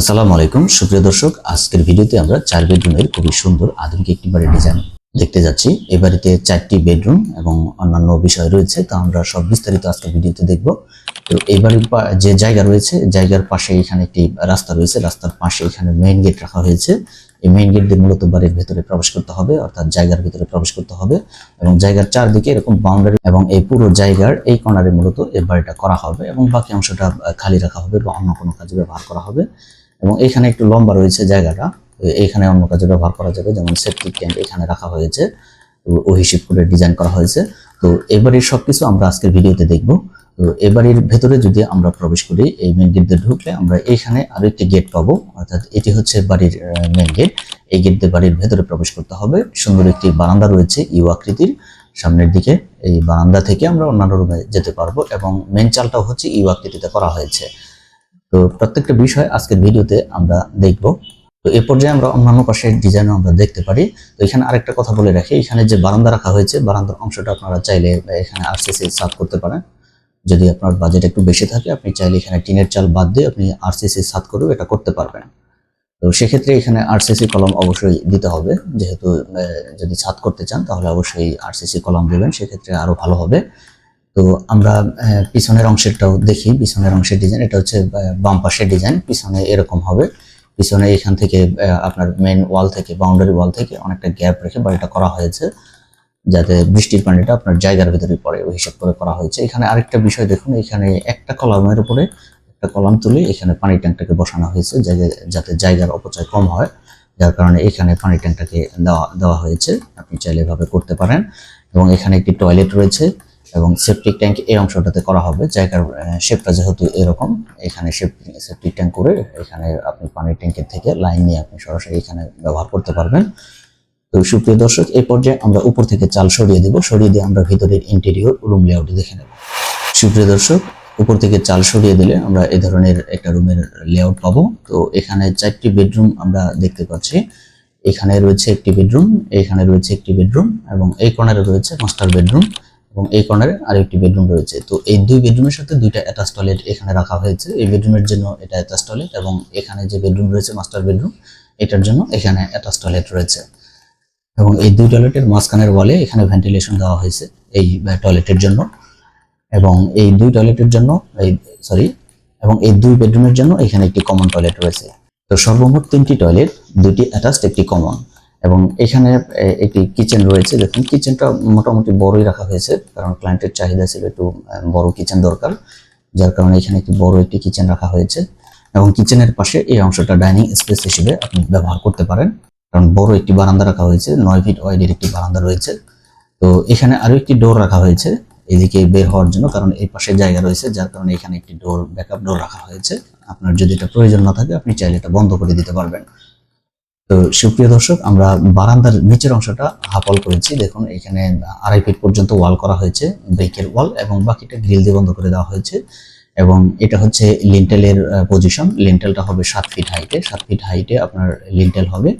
আসসালামু আলাইকুম। সুপ্রিয় দর্শক, আজকের ভিডিওতে আমরা চার বেডরুমের খুবই সুন্দর, আধুনিক একটি বাড়ির ডিজাইন দেখতে যাচ্ছি। এই বাড়িতে চারটি বেডরুম এবং অন্যান্য বিষয় রয়েছে, তা আমরা সব বিস্তারিত আজকের ভিডিওতে দেখব। তো এই বাড়ির যে জায়গা রয়েছে, জায়গার পাশে এখানে একটি রাস্তা রয়েছে, রাস্তার পাশে এখানে মেইন গেট রাখা হয়েছে। এই মেইন গেট দিয়ে মূলত বাড়ির ভেতরে প্রবেশ করতে হবে, অর্থাৎ জায়গার ভেতরে প্রবেশ করতে হবে এবং জায়গার চারদিকে এরকম বাউন্ডারি এবং এই পুরো জায়গার এই কর্নারে মূলত এই বাড়িটা করা হবে এবং বাকি অংশটা খালি রাখা হবে বা অন্য কোনো কাজে ব্যবহার করা হবে। এবং এখানে একটু লম্বা রয়েছে জায়গাটা এখানে অন্য কাজে ব্যবহার করা যাবে, যেমন সেপটিক ট্যাঙ্ক এখানে রাখা হয়েছে, ও হিসেব করে ডিজাইন করা হয়েছে। তো এবারের সবকিছু আমরা আজকের ভিডিওতে দেখব। তো এবারের ভেতরে যদি আমরা প্রবেশ করি, এই মেন গেট দিয়ে ঢুকলে আমরা এইখানে আরও একটি গেট পাবো, অর্থাৎ এটি হচ্ছে বাড়ির মেন গেট এই গেট দিয়ে বাড়ির ভেতরে প্রবেশ করতে হবে। সুন্দর একটি বারান্দা রয়েছে ইউ আকৃতির সামনের দিকে। এই বারান্দা থেকে আমরা অন্যান্য রুমে যেতে পারব এবং মেন চালটাও হচ্ছে ইউ আকৃতিতে করা হয়েছে। তো প্রত্যেকটা বিষয় আজকের ভিডিওতে আমরা দেখব। তো এ পর্যায়ে আমরা অন্যান্য পাশের ডিজাইনও আমরা দেখতে পারি। তো এখানে আরেকটা কথা বলে রাখি, এখানে যে বারান্দা রাখা হয়েছে, বারান্দার অংশটা আপনারা চাইলে এখানে আরসিসি সাত করতে পারেন। যদি আপনার বাজেট একটু বেশি থাকে, আপনি চাইলে এখানে টিনের চাল বাদ দিয়ে আপনি আরসিসি সাত করেও এটা করতে পারবেন। তো সেক্ষেত্রে এখানে আরসিসি কলম অবশ্যই দিতে হবে। যেহেতু যদি ছাদ করতে চান, তাহলে অবশ্যই আরসিসি কলম দেবেন, সেক্ষেত্রে আরও ভালো হবে। তো আমরা পিছনের অংশেরটাও দেখি, পিছনের অংশের ডিজাইন এটা হচ্ছে বাম পাশের ডিজাইন পিছনে এরকম হবে। পিছনে এখান থেকে আপনার মেন ওয়াল থেকে বাউন্ডারি ওয়াল থেকে অনেকটা গ্যাপ রেখে বাড়িটা করা হয়েছে, যাতে বৃষ্টির পানিটা আপনার জায়গার ভিতরে পড়ে, ওই হিসাব করে করা হয়েছে। এখানে আরেকটা বিষয় দেখুন, এখানে একটা কলামের উপরে একটা কলাম তুলে এখানে পানি ট্যাঙ্কটাকে বসানো হয়েছে যাতে জায়গার অপচয় কম হয়, যার কারণে এখানে পানি ট্যাঙ্কটাকে দেওয়া দেওয়া হয়েছে। আপনি চাইলে এভাবে করতে পারেন। এবং এখানে একটি টয়লেট রয়েছে এবং সেপটিক ট্যাঙ্ক এই অংশটাতে করা হবে। জায়গার শেপটা যেহেতু এরকম, এখানে সেপটিক ট্যাঙ্ক করে এখানে আপনি পানির ট্যাঙ্কের থেকে লাইন নিয়ে আপনি সরাসরি এখানে ব্যবহার করতে পারবেন। তো সুপ্রিয় দর্শক, এই পর্যায়ে আমরা উপর থেকে চাল সরিয়ে দেব। সরিয়ে দিয়ে আমরা ভিতরের ইন্টেরিয়র রুম লেআউট দেখে নেব। সুপ্রিয় দর্শক, উপর থেকে চাল সরিয়ে দিলে আমরা এ ধরনের একটা রুমের লেআউট পাবো। তো এখানে চারটি বেডরুম আমরা দেখতে পাচ্ছি। এখানে রয়েছে একটি বেডরুম এখানে রয়েছে একটি বেডরুম এবং এই কর্নারে রয়েছে মাস্টার বেডরুম এবং এই কর্নারে আরও একটি বেডরুম রয়েছে। তো এই দুই বেডরুমের সাথে দুইটা অ্যাটাচ টয়লেট এখানে রাখা হয়েছে। এই বেডরুমের জন্য এটা অ্যাটাচ টয়লেট এবং এখানে যে বেডরুম রয়েছে মাস্টার বেডরুম এটার জন্য এখানে অ্যাটাচ টয়লেট রয়েছে। এবং এই দুই টয়লেটের মাঝখানের ওয়ালে এখানে ভেন্টিলেশন দেওয়া হয়েছে এই টয়লেটের জন্য। এবং এই দুই টয়লেটের জন্য, এই সরি এবং এই দুই বেডরুমের জন্য এখানে একটি কমন টয়লেট রয়েছে। তো সর্বমোট তিনটি টয়লেট দুটি অ্যাটাচড একটি কমন এবং এখানে একটি কিচেন রয়েছে। দেখুন কিচেনটা মোটামুটি বড়ই রাখা হয়েছে, কারণ ক্লায়েন্টের চাহিদা ছিল একটু বড় কিচেন দরকার, যার কারণে এখানে একটি বড় একটি কিচেন রাখা হয়েছে। এবং কিচেনের পাশে এই অংশটা ডাইনিং স্পেস হিসেবে আপনি ব্যবহার করতে পারেন, কারণ বড় একটি বারান্দা রাখা হয়েছে, নয় ফিট ওয়াইডের একটি বারান্দা রয়েছে। তো এখানে আরও একটি ডোর রাখা হয়েছে, এদিকে বের হওয়ার জন্য, কারণ এই পাশে জায়গা রয়েছে, যার কারণে এখানে একটি ডোর ব্যাকআপ ডোর রাখা হয়েছে। আপনার যদি এটা প্রয়োজন না থাকে, আপনি চাইলে এটা বন্ধ করে দিতে পারবেন। তো সুপ্রিয় দর্শক, আমরা বারান্দার নিচের অংশটা হাফল করেছি। দেখুন, এখানে আড়াই ফিট পর্যন্ত ওয়াল করা হয়েছে ব্রেকের ওয়াল এবং বাকিটা গ্রিল দিয়ে বন্ধ করে দেওয়া হয়েছে এবং এটা হচ্ছে লিন্টেলের পজিশন লিন্টেলটা হবে সাত ফিট হাইটে সাত ফিট হাইটে আপনার লিন্টেল হবে।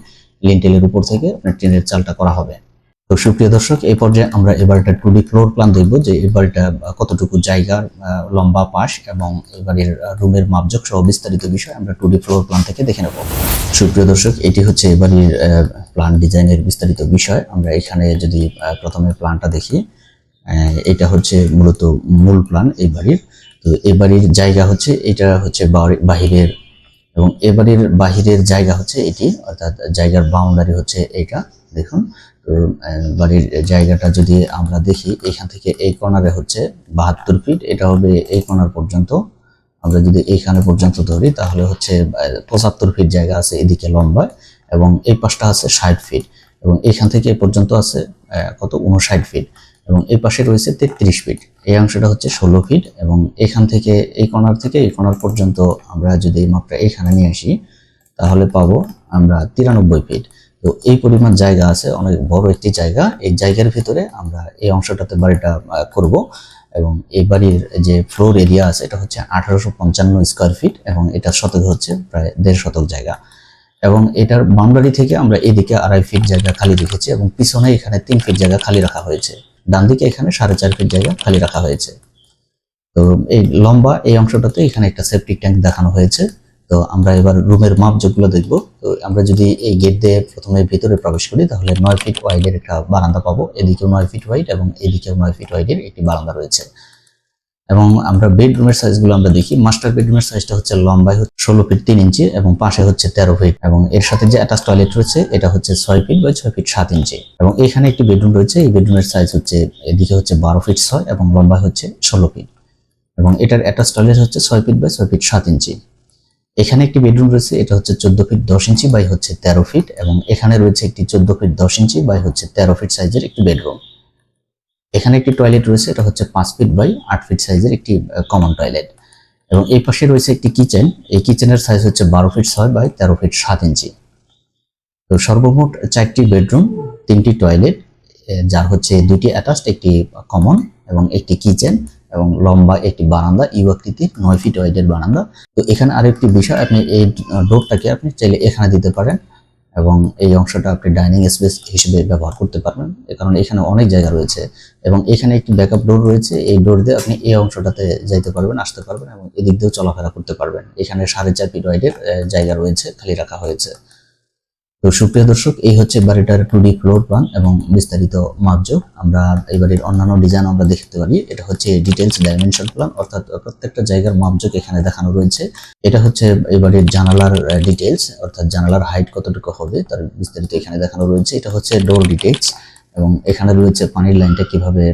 লিন্টেলের উপর থেকে আপনার ট্রেনের চালটা করা হবে। তো সুপ্রিয় দর্শক, এই পর্যায়ে আমরা এবার একটা টু ডি ফ্লোর প্ল্যান দেখব যে এবারটা কতটুকু জায়গার লম্বা, পাশ এবং এবারের রুমের মাপজোক সহ বিস্তারিত বিষয় আমরা টু ডি ফ্লোর প্ল্যান থেকে দেখে নেব। সুপ্রিয় দর্শক, এটি হচ্ছে এবারের প্ল্যান ডিজাইনের বিস্তারিত বিষয়। আমরা এখানে যদি প্রথমে প্ল্যানটা দেখি এটা হচ্ছে মূলত মূল প্ল্যান এই বাড়ির। তো এই বাড়ির জায়গা হচ্ছে, এটা হচ্ছে বাহিরের এবং এবারের বাহিরের জায়গা হচ্ছে এটি, অর্থাৎ জায়গার বাউন্ডারি হচ্ছে এটা দেখুন। বাড়ির জায়গাটা যদি আমরা দেখি, এখান থেকে এই কর্নারে হচ্ছে বাহাত্তর ফিট এটা হবে এই কর্নার পর্যন্ত। আমরা যদি এইখানে পর্যন্ত ধরি, তাহলে হচ্ছে পঁচাত্তর ফিট জায়গা আছে এদিকে লম্বা এবং এই পাশটা আছে ষাট ফিট এবং এখান থেকে এ পর্যন্ত আছে কত? উনষাট ফিট এবং এই পাশে রয়েছে তেত্রিশ ফিট এই অংশটা হচ্ছে ষোলো ফিট এবং এখান থেকে, এই কর্নার থেকে এই কর্নার পর্যন্ত আমরা যদি এই মাপটা এখানে নিয়ে আসি, তাহলে পাবো আমরা তিরানব্বই ফিট তো এই পরিমাণ জায়গা আছে, অনেক বড় একটি জায়গা। এই জায়গার ভিতরে আমরা এই অংশটাতে বাড়িটা করব এবং এই বাড়ির যে ফ্লোর এরিয়া আছে, এটা হচ্ছে আঠারোশো পঞ্চান্ন স্কোয়ার ফিট এবং এটা শতক হচ্ছে প্রায় দেড় শতক জায়গা। এবং এটার বাউন্ডারি থেকে আমরা এদিকে আড়াই ফিট জায়গা খালি রেখেছি এবং পিছনে এখানে তিন ফিট জায়গা খালি রাখা হয়েছে। ডান দিকে এখানে সাড়ে চার ফিট জায়গা খালি রাখা হয়েছে। তো এই লম্বা এই অংশটাতে এখানে একটা সেপটিক ট্যাঙ্ক দেখানো হয়েছে। তো আমরা এবার রুমের মাপ যেগুলো দেখব, তো আমরা যদি এই গেট দিয়ে প্রথমে ভিতরে প্রবেশ করি, তাহলে নয় ফিট ওয়াইডের একটা বারান্দা পাবো। এদিকেও নয় ফিট ওয়াইড এবং এদিকেও নয় ফিট ওয়াইডের একটি বারান্দা রয়েছে। এবং আমরা বেডরুমের সাইজগুলো আমরা দেখি মাস্টার বেডরুমের সাইজটা হচ্ছে লম্বায় হচ্ছে ষোলো ফিট তিন ইঞ্চি এবং পাশে হচ্ছে তেরো ফিট এবং এর সাথে যে অ্যাটাচ টয়লেট রয়েছে, এটা হচ্ছে ছয় ফিট বা ছয় ফিট সাত ইঞ্চি এবং এখানে একটি বেডরুম রয়েছে, এই বেডরুমের সাইজ হচ্ছে, এদিকে হচ্ছে বারো ফিট ছয় এবং লম্বায় হচ্ছে ষোলো ফিট এবং এটার অ্যাটাচ টয়লেট হচ্ছে ছয় ফিট বাই ছয় ফিট সাত ইঞ্চি এখানে একটি বেডরুম রয়েছে, এটা হচ্ছে চোদ্দ ফিট দশ ইঞ্চি বাই হচ্ছে তেরো ফিট এবং এখানে রয়েছে একটি চোদ্দ ফিট দশ ইঞ্চি বাই হচ্ছে তেরো ফিট সাইজের একটি বেডরুম এখানে একটি টয়লেট রয়েছে, এটা হচ্ছে পাঁচ ফিট বাই আট ফিট সাইজের একটি কমন টয়লেট এবং এই পাশে রয়েছে একটি কিচেন এই কিচেনের সাইজ হচ্ছে বারো ফিট ছয় বাই তেরো ফিট সাত ইঞ্চি। তো সর্বমোট চারটি বেডরুম তিনটি টয়লেট যার হচ্ছে দুটি অ্যাটাচড একটি কমন এবং একটি কিচেন এবং লম্বা একটি বারান্দা, ইউ আকৃতির নয় ফিট ওয়াইডের বারান্দা। তো এখানে আরেকটি বিষয়, আপনি এই ডোরটাকে আপনি চাইলে এখানে দিতে পারেন। এবং এই অংশটা আপনি ডাইনিং স্পেস হিসেবে ব্যবহার করতে পারবেন। কারণ এখানে অনেক জায়গা রয়েছে এবং এখানে একটি ব্যাকআপ ডোর রয়েছে। এই ডোর দিয়ে আপনি এই অংশটাতে যাইতে পারবেন, আসতে পারবেন এবং এদিক দিয়েও চলাফেরা করতে পারবেন। এখানে সাড়ে চার ফিট জায়গা রয়েছে, খালি রাখা হয়েছে। তো সুপ্রিয় দর্শক, এই হচ্ছে বাড়িটার টু ডি ফ্লোর প্ল্যান এবং বিস্তারিত মাপযোগ আমরা এই বাড়ির অন্যান্য ডিজাইন আমরা দেখতে পারি। এটা হচ্ছে ডিটেলস ডাইমেনশন প্ল্যান অর্থাৎ প্রত্যেকটা জায়গার মাপযোগ এখানে দেখানো রয়েছে। এটা হচ্ছে এই বাড়ির জানালার ডিটেলস অর্থাৎ জানালার হাইট কতটুকু হবে, তার বিস্তারিত এখানে দেখানো রয়েছে। এটা হচ্ছে ডোর ডিটেলস এবং এখানে রয়েছে পানির লাইনটা কীভাবে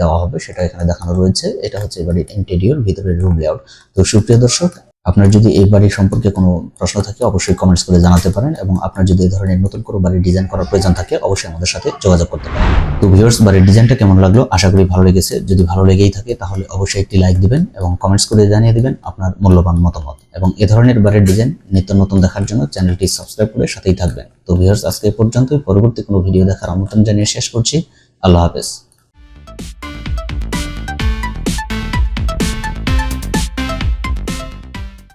দেওয়া হবে সেটা এখানে দেখানো রয়েছে। এটা হচ্ছে এই বাড়ির ইন্টেরিয়র ভিতরে রুম লেআউট তো সুপ্রিয় দর্শক আপনার যদি এই বাড়ি সম্পর্কে কোনো প্রশ্ন থাকে, অবশ্যই কমেন্টস করে জানাতে পারেন এবং আপনার যদি এই ধরনের নতুন কোনো বাড়ির ডিজাইন করার প্রয়োজন থাকে, অবশ্যই আমাদের সাথে যোগাযোগ করতে পারেন। তো ভিউয়ার্স বাড়ির ডিজাইনটা কেমন লাগল? আশা করি ভালো লেগেছে। যদি ভালো লেগেই থাকে, তাহলে অবশ্যই একটি লাইক দিবেন এবং কমেন্টস করে জানিয়ে দিবেন আপনার মূল্যবান মতামত। এবং এ ধরনের বাড়ির ডিজাইন নিত্য নতুন দেখার জন্য চ্যানেলটি সাবস্ক্রাইব করে সাথেই থাকবেন। তো ভিউয়ার্স আজকে পর্যন্তই। পরবর্তী কোনো ভিডিও দেখার আমন্ত্রণ জানিয়ে শেষ করছি। আল্লাহ হাফেজ।